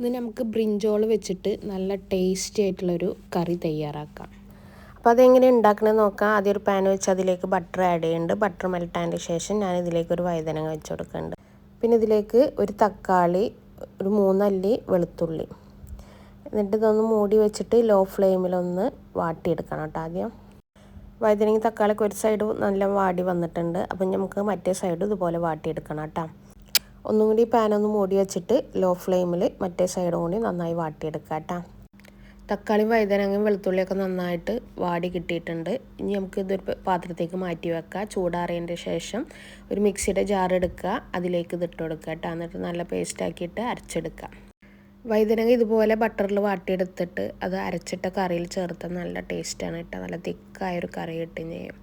ഇന്ന് നമുക്ക് ബ്രിഞ്ചോൾ വെച്ചിട്ട് നല്ല ടേസ്റ്റി ആയിട്ടുള്ളൊരു കറി തയ്യാറാക്കാം. അപ്പോൾ അതെങ്ങനെ ഉണ്ടാക്കണമെന്ന് നോക്കാം. ആദ്യം ഒരു പാൻ വെച്ച് അതിലേക്ക് ബട്ടർ ആഡ് ചെയ്യുന്നുണ്ട് ബട്ടർ മെൽട്ടാന്റെ ശേഷം ഞാൻ ഇതിലേക്ക് ഒരു വഴുതനങ്ങ വെച്ച് കൊടുക്കുന്നുണ്ട് പിന്നെ ഇതിലേക്ക് ഒരു തക്കാളി ഒരു മൂന്നല്ലി വെളുത്തുള്ളി. എന്നിട്ട് ഇതൊന്ന് മൂടി വെച്ചിട്ട് ലോ ഫ്ലെയിമിലൊന്ന് വാട്ടിയെടുക്കണം കേട്ടോ ആദ്യം. വഴുതനങ്ങ തക്കാളിക്ക് ഒരു സൈഡ് നല്ല വാടി വന്നിട്ടുണ്ട്. അപ്പം നമുക്ക് മറ്റേ സൈഡും ഇതുപോലെ വാട്ടിയെടുക്കണം കേട്ടോ. ഒന്നും കൂടി ഒന്ന് മൂടി വെച്ചിട്ട് ലോ ഫ്ലെയിമിൽ മറ്റേ സൈഡും കൂടി നന്നായി വാട്ടിയെടുക്കാം കേട്ടോ തക്കാളി വഴുതനങ്ങയും വെളുത്തുള്ളിയൊക്കെ നന്നായിട്ട് വാടി കിട്ടിയിട്ടുണ്ട്. ഇനി നമുക്ക് ഇതൊരു പാത്രത്തേക്ക് മാറ്റി വെക്കാം. ചൂടാറിയതിന്റെ ശേഷം ഒരു മിക്സിയുടെ ജാർ എടുക്കുക അതിലേക്ക് ഇതിട്ട് കൊടുക്കുക കേട്ടോ എന്നിട്ട് നല്ല പേസ്റ്റാക്കിയിട്ട് അരച്ചെടുക്കുക വഴുതനങ്ങ ഇതുപോലെ ബട്ടറിൽ വാട്ടിയെടുത്തിട്ട് അത് അരച്ചിട്ട കറിയിൽ ചേർത്ത് നല്ല ടേസ്റ്റാണ് കേട്ടോ. നല്ല തിക്കായൊരു കറി കിട്ടുകയും ചെയ്യും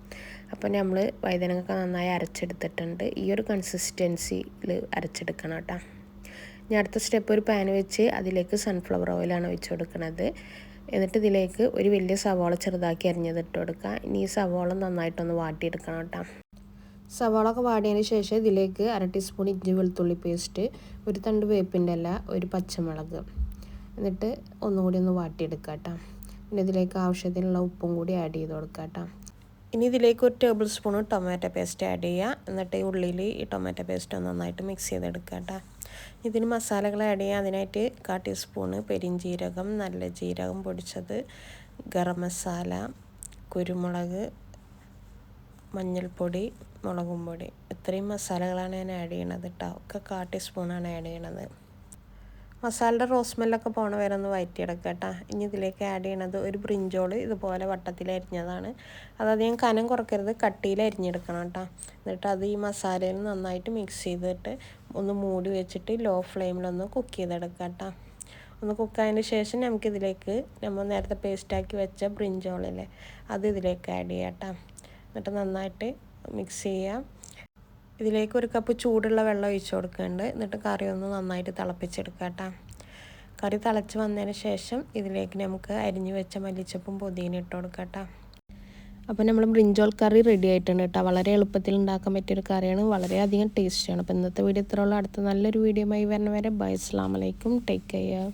അപ്പോൾ നമ്മൾ വഴുതനങ്ങ നന്നായി അരച്ചെടുത്തിട്ടുണ്ട്. ഈ ഒരു കൺസിസ്റ്റൻസിയിൽ അരച്ചെടുക്കണം കേട്ടോ. ഞാൻ അടുത്ത സ്റ്റെപ്പ് ഒരു പാൻ വെച്ച് അതിലേക്ക് സൺഫ്ലവർ ഓയിലാണ് ഒഴിച്ച് കൊടുക്കുന്നത് എന്നിട്ട് ഇതിലേക്ക് ഒരു വലിയ സവാള ചെറുതാക്കി അരിഞ്ഞത് ഇട്ട് കൊടുക്കുക ഇനി ഈ സവാള നന്നായിട്ടൊന്ന് വാട്ടിയെടുക്കണം കേട്ടോ. സവാള ഒക്കെ വാടിയതിന് ശേഷം ഇതിലേക്ക് അര ടീസ്പൂൺ ഇഞ്ചി വെളുത്തുള്ളി പേസ്റ്റ് ഒരു തണ്ട് വേപ്പിന്റെ ഇല ഒരു പച്ചമുളക്. എന്നിട്ട് ഒന്നുകൂടി ഒന്ന് വാട്ടിയെടുക്കുക കേട്ടോ. പിന്നെ ഇതിലേക്ക് ആവശ്യത്തിനുള്ള ഉപ്പും കൂടി ആഡ് ചെയ്ത് കൊടുക്കുക കേട്ടോ. ഇനി ഇതിലേക്ക് ഒരു tablespoon tomato paste add ചെയ്യുക. എന്നിട്ട് ഈ ഉള്ളിൽ ഈ ടൊമാറ്റോ പേസ്റ്റ് ഒന്ന് നന്നായിട്ട് മിക്സ് ചെയ്തെടുക്കുക കേട്ടോ. ഇതിന് മസാലകൾ ആഡ് ചെയ്യുക. അതിനായിട്ട് കാ ടീസ്പൂണ് പെരിഞ്ചീരകം നല്ല ജീരകം പൊടിച്ചത് ഗരം മസാല കുരുമുളക് മഞ്ഞൾപ്പൊടി മുളകും പൊടി ഇത്രയും മസാലകളാണ് ഞാൻ ആഡ് ചെയ്യണത് കേട്ടോ ഒക്കെ കാ ടീസ്പൂണാണ് ആഡ് ചെയ്യണത്. മസാലയുടെ റോസ്മെല്ലൊക്കെ പോണ വരെ ഒന്ന് വയറ്റിയെടുക്കുക കേട്ടോ ഇനി ഇതിലേക്ക് ആഡ് ചെയ്യണത് ഒരു ബ്രിഞ്ചോൾ ഇതുപോലെ വട്ടത്തിൽ അരിഞ്ഞതാണ്. അതധികം കനം കുറക്കരുത് കട്ടിയിൽ അരിഞ്ഞെടുക്കണം കേട്ടോ എന്നിട്ട് അത് ഈ മസാലയിൽ നന്നായിട്ട് മിക്സ് ചെയ്തിട്ട് ഒന്ന് മൂടി വെച്ചിട്ട് ലോ ഫ്ലെയിമിലൊന്ന് കുക്ക് ചെയ്തെടുക്കുക കേട്ടോ ഒന്ന് കുക്കായതിന് ശേഷം നമുക്കിതിലേക്ക് നമ്മൾ നേരത്തെ പേസ്റ്റാക്കി വെച്ച ബ്രിഞ്ചോളില്ലേ അത് ഇതിലേക്ക് ആഡ് ചെയ്യാം കേട്ടോ എന്നിട്ട് നന്നായിട്ട് മിക്സ് ചെയ്യാം. ഇതിലേക്ക് ഒരു കപ്പ് ചൂടുള്ള വെള്ളം ഒഴിച്ചു കൊടുക്കുന്നുണ്ട്. എന്നിട്ട് കറി ഒന്ന് നന്നായിട്ട് തിളപ്പിച്ചെടുക്കുക കേട്ടോ. കറി തിളച്ച് വന്നതിന് ശേഷം ഇതിലേക്ക് നമുക്ക് അരിഞ്ഞു വെച്ച മല്ലിച്ചപ്പും പുതിന ഇട്ട് കൊടുക്കുക കേട്ടോ. അപ്പോൾ നമ്മൾ ബ്രിഞ്ചോൾ കറി റെഡി ആയിട്ടുണ്ട് കേട്ടോ. വളരെ എളുപ്പത്തിൽ ഉണ്ടാക്കാൻ പറ്റിയൊരു കറിയാണ്. വളരെയധികം ടേസ്റ്റിയാണ് അപ്പോൾ ഇന്നത്തെ വീഡിയോ ഇത്രയുള്ള അടുത്ത നല്ലൊരു വീഡിയോ ആയി വരുന്ന വരെ ബൈ അസ്ലാമലൈക്കും ടേക്ക് കെയർ